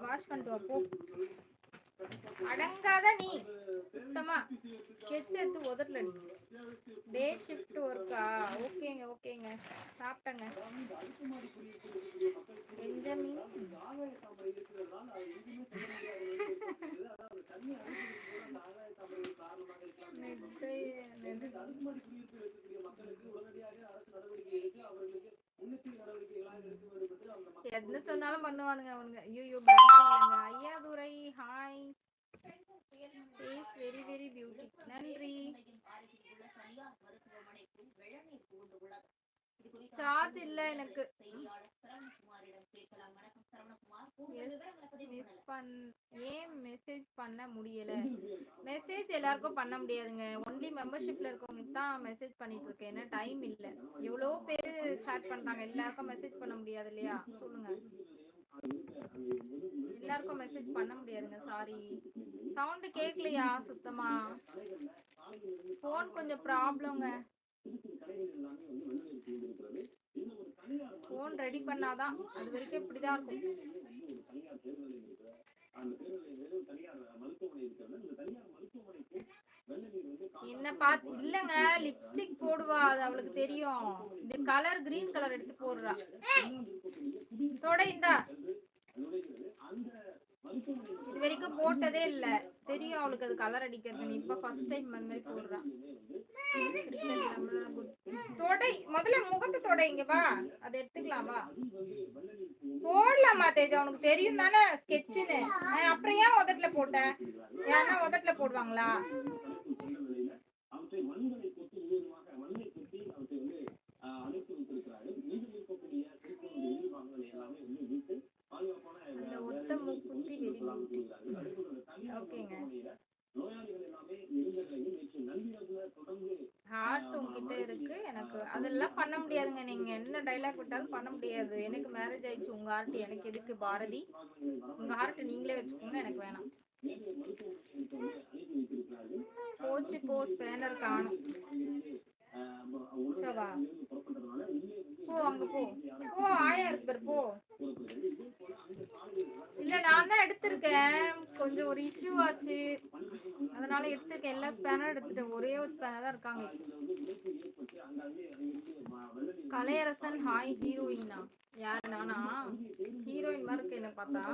Wash பண்ணிட்டு வா போ. அடங்காத நீ. சுத்தமா. ஸ்கெட்ச் எடுத்து உதட்டல டே ஷிஃப்ட் ஒர்க்கா ஓகேங்க ஓகேங்க. சாப்பிட்டேங்க. பெஞ்சமின் நெட்டை. என்ன சொன்னாலும் பண்ணுவானுங்க அவனுங்க. ஐயோ battery Ayyadurai hi is very very beauty நன்றி. சார்ஜ் இல்ல எனக்கு. மிஸ் பண் ஏன் மெசேஜ் பண்ண முடியல? மெசேஜ் எல்லாருக்கும் பண்ண முடியாதுங்க ஒன்லி மெம்பர்ஷிப்ல இருக்கவங்களுக்கு தான் மெசேஜ் பண்ணிட்டு இருக்கேன் ஏன்னா டைம் இல்ல எவ்வளோ பேர் சாட் பண்றாங்க எல்லாருக்கும் மெசேஜ் பண்ண முடியாது இல்லையா சொல்லுங்க எல்லாருக்கும் மெசேஜ் பண்ண முடியாதுங்க சாரி சவுண்டு கேட்கலையா சுத்தமா ஃபோன் கொஞ்சம் ப்ராப்ளம்ங்க ஃபோன் ரெடி பண்ணாதான் அது வரைக்கும் இப்படிதான் இருக்கும் என்ன பார்த்து இல்லங்க லிப்ஸ்டிக் போடுவா அது அவளுக்கு தெரியும். இந்த கலர் கிரீன் கலர் எடுத்து போடுறா. தொட இந்தா. இது வரைக்கும் போட்டதே இல்ல. தெரியும் அவளுக்கு அது கலர் அடிக்கிறது. நீ இப்ப ஃபர்ஸ்ட் டைம் அந்த மாதிரி போடுறா. தொடை முதல்ல முகத்தை தொடைங்க வா. அதை எடுத்துக்கலாம் வா. போடலாமா தேஜா? உனக்கு தெரியும் தானே ஸ்கெட்சுன்னு அப்புறம் ஏன் உதட்டுல போட்ட? ஏன்னா உதட்டுல போடுவாங்களா அந்த ஒத்த மூக்குத்தி வெடி ஓகேங்க ஹார்ட் இருக்கு. எனக்கு அதெல்லாம் பண்ண முடியாதுங்க. நீங்க என்ன டைலாக் விட்டாலும் பண்ண முடியாது. எனக்கு மேரேஜ் ஆயிடுச்சு. உங்க ஹார்ட் எனக்கு எதுக்கு? பாரதி உங்க ஹார்ட் நீங்களே வச்சுக்கோங்க. எனக்கு வேணாம். போச்சு போ. ஸ்பேனர் காணும் சவா. போ அங்க போ. போ ஆயா பேர் போ. இல்ல நான் தான் எடுத்திருக்கேன். கொஞ்சம் ஒரு இஷ்யூ ஆச்சு. அதனால எடுத்திருக்கேன். எல்லா ஸ்பேனரும் எடுத்துட்டேன். ஒரே ஒரு ஸ்பேனர் தான் இருக்காங்க. கலையரசன் ஹாய் ஹீரோயினா? யார் நானா ஹீரோயின் மாதிரி இருக்கு என்ன பார்த்தா?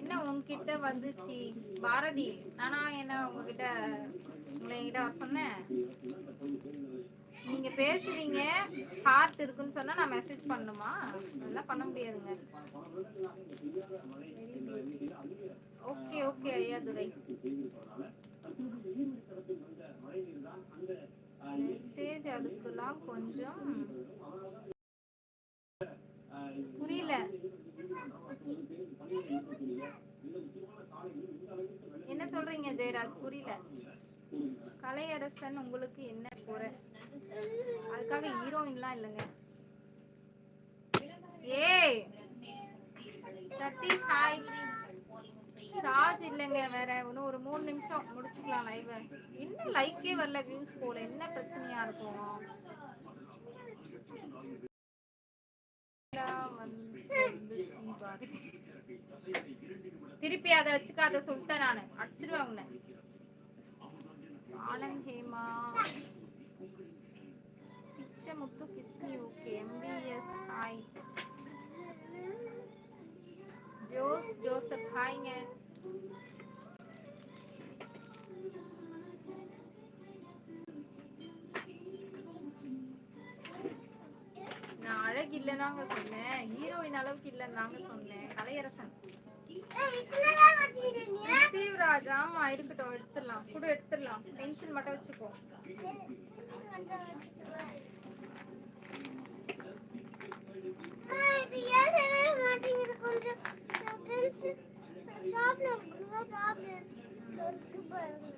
என்ன உங்ககிட்ட வந்துச்சு? பாரதி நானா என்ன உங்ககிட்ட உங்களை என்கிட்ட சொன்னேன்? நீங்க பேசுவீங்க ஹார்ட் இருக்குன்னு சொன்னா நான் மெசேஜ் பண்ணணுமா அதெல்லாம் பண்ண முடியாதுங்க. ஓகே ஓகே ஐயா துரை. மெசேஜ் அதுக்கெல்லாம் கொஞ்சம் புரியல. என்ன சொல்றீங்க ஜெயராஜ்? புரியல. கலையரசன் உங்களுக்கு என்ன குறை? அதுக்காக ஹீரோயின்லாம் இல்லைங்க. ஏய் சதீஷ் ஹாய் சார்ஜ் இல்லைங்க வேற. இன்னும் ஒரு மூணு நிமிஷம் முடிச்சுக்கலாம் லைவ் இன்னும் லைக்கே வரல வியூஸ் போல? என்ன பிரச்சனையா இருக்கும்? திருப்பி அதை வச்சுக்க அதை சொல்லிட்டேன் நானு. அடிச்சிருவேன் உன்னை. Anand Hema Pichai Muthu okay MBS hi Jose Joseph ஹாய்ங்க நான் அழகு இல்லைனாங்க சொன்னேன். ஹீரோயின் அளவுக்கு இல்லைன்னு சொன்னேன். கலையரசன். தீவராஜ் ஆமா இருக்கட்டும் எடுத்துடலாம். கூட எடுத்துடலாம். பென்சில் மட்டும் வச்சுக்கோ. மாட்டேங்குது கொஞ்சம் ஷாப்ல இருக்குங்க ஷாப்ல இருக்கு பாருங்க